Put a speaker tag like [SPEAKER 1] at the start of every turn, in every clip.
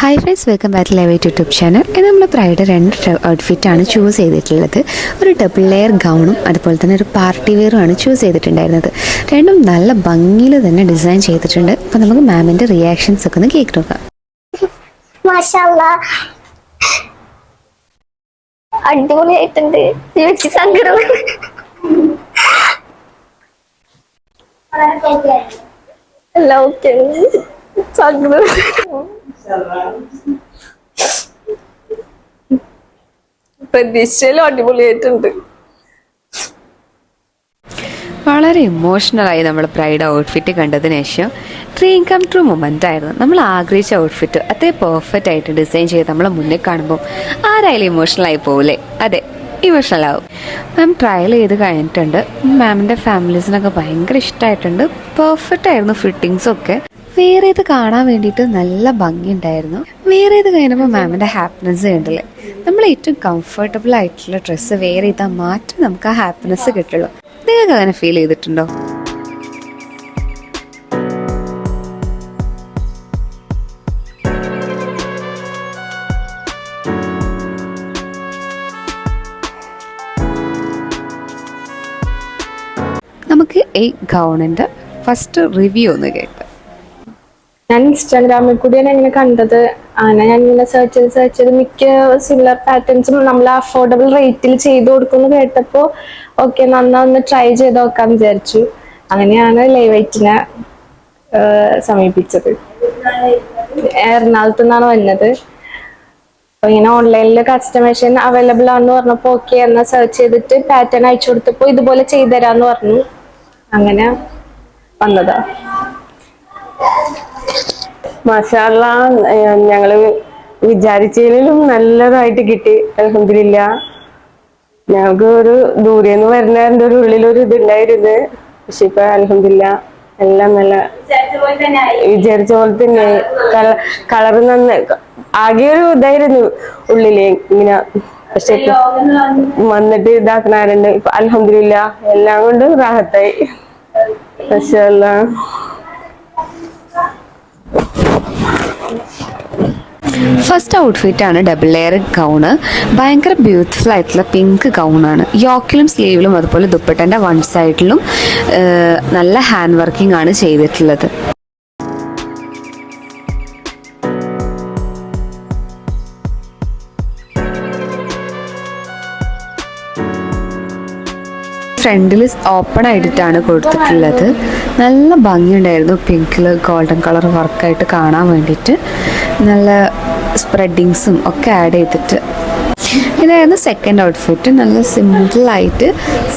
[SPEAKER 1] Hi friends welcome back live YouTube channel ഇത് നമ്മൾ bride രണ്ട് ഔട്ട്ഫിറ്റാണ് ചൂസ് ചെയ്തിട്ടുള്ളത്. ഒരു ഡബിൾ ലെയർ ഗൗണും അതുപോലെ തന്നെ ഒരു പാർട്ടി വെയറും ആണ് ചൂസ് ചെയ്തിട്ടുണ്ടായിരുന്നത്. രണ്ടും നല്ല ഭംഗിയിൽ തന്നെ ഡിസൈൻ ചെയ്തിട്ടുണ്ട്. അപ്പോൾ നമുക്ക് മാമിന്റെ റിയാക്ഷൻസ് ഒക്കെ ഒന്ന് കേക്ക് നോക്കാം.
[SPEAKER 2] അടിപൊളിയായിട്ടുണ്ട്. ചേച്ചി സങ്കടം. എല്ലാം ഓക്കെ സങ്കടം. പ്രതീക്ഷയിലും അടിപൊളിയായിട്ടുണ്ട്.
[SPEAKER 1] വളരെ ഇമോഷണലായി നമ്മൾ പ്രൈഡ് ഔട്ട്ഫിറ്റ് കണ്ടതിന് ശേഷം ഡ്രീം കം ട്രൂ മൊമെന്റ് ആയിരുന്നു. നമ്മൾ ആഗ്രഹിച്ച ഔട്ട്ഫിറ്റ് അതേ പെർഫെക്റ്റ് ആയിട്ട് ഡിസൈൻ ചെയ്ത് നമ്മളെ മുന്നിൽ കാണുമ്പോൾ ആരായാലും ഇമോഷണൽ ആയി പോകില്ലേ അതെ ഇമോഷണൽ ആവും. മാം ട്രയൽ ചെയ്ത് കഴിഞ്ഞിട്ടുണ്ട്. മാമിന്റെ ഫാമിലീസിനൊക്കെ ഭയങ്കര ഇഷ്ടമായിട്ടുണ്ട് പെർഫെക്റ്റ് ആയിരുന്നു ഫിറ്റിങ്സും ഒക്കെ. വേറെ ഇത് കാണാൻ വേണ്ടിയിട്ട് നല്ല ഭംഗിയുണ്ടായിരുന്നു. വേറെ ഇത് കഴിഞ്ഞപ്പോൾ മാമിന്റെ ഹാപ്പിനെസ് കണ്ടില്ലേ? നമ്മൾ ഏറ്റവും കംഫർട്ടബിൾ ആയിട്ടുള്ള ഡ്രസ്സ് വേറെ ചെയ്താൽ മാറ്റി നമുക്ക് ആ ഹാപ്പിനെസ് കിട്ടുള്ളൂ. നിങ്ങൾക്ക് അങ്ങനെ ഫീൽ ചെയ്തിട്ടുണ്ടോ? നമുക്ക് ഈ ഗൗണിന്റെ ഫസ്റ്റ് റിവ്യൂ ഒന്ന് കേൾക്കാം.
[SPEAKER 3] ഞാൻ ഇൻസ്റ്റാഗ്രാമിൽ കൂടിയാണ് ഇങ്ങനെ കണ്ടത്. അങ്ങനെ ഞാൻ ഇങ്ങനെ സെർച്ച് ചെയ്ത് സെർച്ച് ചെയ്ത് മിക്ക സിമിലർ പാറ്റേൺസും നമ്മൾ അഫോർഡബിൾ റേറ്റിൽ ചെയ്ത് കൊടുക്കുന്നു കേട്ടപ്പോൾ ഓക്കെ നന്നാ ഒന്ന് ട്രൈ ചെയ്ത് നോക്കാന്ന് വിചാരിച്ചു. അങ്ങനെയാണ് ലൈവൈറ്റിനെ സമീപിച്ചത്. എറണാകുളത്ത് നിന്നാണ് വന്നത്. അപ്പൊ ഇങ്ങനെ ഓൺലൈനിൽ കസ്റ്റമൈസേഷൻ അവൈലബിൾ ആണെന്ന് പറഞ്ഞപ്പോ ഓക്കെ എന്നാ സെർച്ച് ചെയ്തിട്ട് പാറ്റേൺ അയച്ചു കൊടുത്തപ്പോ ഇതുപോലെ ചെയ്തു ചെയ്തുതരാന്ന് പറഞ്ഞു. അങ്ങനെ വന്നതാ.
[SPEAKER 4] മസാല ഞങ്ങൾ വിചാരിച്ചതിലും നല്ലതായിട്ട് കിട്ടി. അലഹമില്ല ഞങ്ങൾക്ക് ഒരു ദൂരെ നിന്ന് വരുന്നതിന്റെ ഒരു ഉള്ളിലൊരു ഇതുണ്ടായിരുന്നു. പക്ഷെ ഇപ്പൊ അലഹമില്ല എല്ലാം നല്ല വിചാരിച്ച പോലെ തന്നെ. കളർ നന്ന ആകെ ഒരു ഇതായിരുന്നു ഉള്ളിൽ ഇങ്ങനെ. പക്ഷെ വന്നിട്ട് ഇതാക്കണാരുണ്ട്. ഇപ്പൊ അലഹമില്ല എല്ലാം കൊണ്ട് റാഹത്തായി. പക്ഷേ
[SPEAKER 1] ഫസ്റ്റ് ഔട്ട്ഫിറ്റ് ആണ് ഡബിൾ ലെയർ ഗൗണ് ഭയങ്കര ബ്യൂട്ടിഫുൾ ആയിട്ടുള്ള പിങ്ക് ഗൗണാണ് യോക്കിലും സ്ലീവിലും അതുപോലെ ദുപ്പട്ടന്റെ വൺ സൈഡിലും നല്ല ഹാൻഡ് വർക്കിംഗ് ആണ് ചെയ്തിട്ടുള്ളത്. ഫ്രണ്ടിൽ ഓപ്പൺ ആയിട്ടാണ് കൊടുത്തിട്ടുള്ളത്. നല്ല ഭംഗിയുണ്ടായിരുന്നു. പിങ്കിൽ ഗോൾഡൻ കളർ വർക്കായിട്ട് കാണാൻ വേണ്ടിയിട്ട്. നല്ല സ്പ്രെഡിങ്സും ഒക്കെ ആഡ് ചെയ്തിട്ട്. ഇതായിരുന്നു സെക്കൻഡ് ഔട്ട്ഫിറ്റ് നല്ല സിമ്പിളായിട്ട്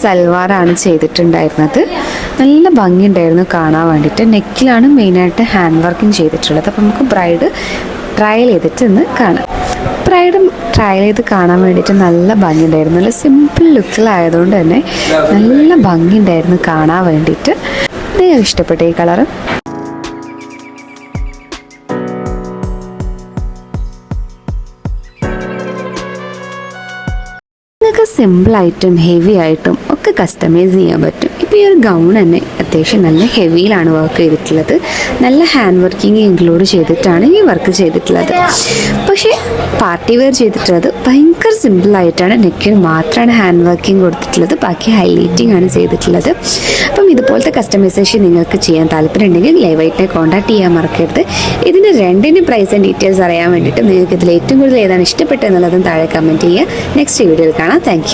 [SPEAKER 1] സൽവാറാണ് ചെയ്തിട്ടുണ്ടായിരുന്നത്. നല്ല ഭംഗിയുണ്ടായിരുന്നു കാണാൻ വേണ്ടിയിട്ട്. നെക്കിലാണ് മെയിനായിട്ട് ഹാൻഡ് വർക്കിംഗ് ചെയ്തിട്ടുള്ളത്. അപ്പോൾ നമുക്ക് ബ്രൈഡ് ട്രയൽ ചെയ്തിട്ട് ഇന്ന് കാണാം. ബ്രൈഡും ട്രയൽ ചെയ്ത് കാണാൻ വേണ്ടിയിട്ട് നല്ല ഭംഗിയുണ്ടായിരുന്നു. നല്ല സിമ്പിൾ ലുക്കിലായതുകൊണ്ട് തന്നെ നല്ല ഭംഗിയുണ്ടായിരുന്നു കാണാൻ വേണ്ടിയിട്ട്. നിങ്ങൾക്ക് ഇഷ്ടപ്പെട്ട ഈ കളറ് സിമ്പിളായിട്ടും ഹെവി ആയിട്ടും ഒക്കെ കസ്റ്റമൈസ് ചെയ്യാൻ പറ്റും. ഇപ്പോൾ ഈ ഒരു ഗൗൺ തന്നെ അത്യാവശ്യം നല്ല ഹെവിയിലാണ് വർക്ക് ചെയ്തിട്ടുള്ളത്. നല്ല ഹാൻഡ് വർക്കിംഗ് ഇൻക്ലൂഡ് ചെയ്തിട്ടാണ് ഈ വർക്ക് ചെയ്തിട്ടുള്ളത്. പക്ഷേ പാർട്ടി വെയർ ചെയ്തിട്ടുള്ളത് ഭയങ്കര സിമ്പിളായിട്ടാണ് നെക്കിന് മാത്രമാണ് ഹാൻഡ് വർക്കിംഗ് കൊടുത്തിട്ടുള്ളത്. ബാക്കി ഹൈലൈറ്റിംഗ് ആണ് ചെയ്തിട്ടുള്ളത്. അപ്പം ഇതുപോലത്തെ കസ്റ്റമൈസേഷൻ നിങ്ങൾക്ക് ചെയ്യാൻ താല്പര്യമുണ്ടെങ്കിൽ ലൈവായിട്ടിനെ കോൺടാക്ട് ചെയ്യാൻ മറക്കരുത്. ഇതിന് രണ്ടിന് പ്രൈസ് ആൻഡ് ഡീറ്റെയിൽസ് അറിയാൻ വേണ്ടിയിട്ട് നിങ്ങൾക്ക് ഇതിൽ ഏറ്റവും കൂടുതൽ ഏതാണ് ഇഷ്ടപ്പെട്ടത് എന്നുള്ളതും താഴെ കമന്റ് ചെയ്യുക. നെക്സ്റ്റ് വീഡിയോയിൽ കാണാം. താങ്ക്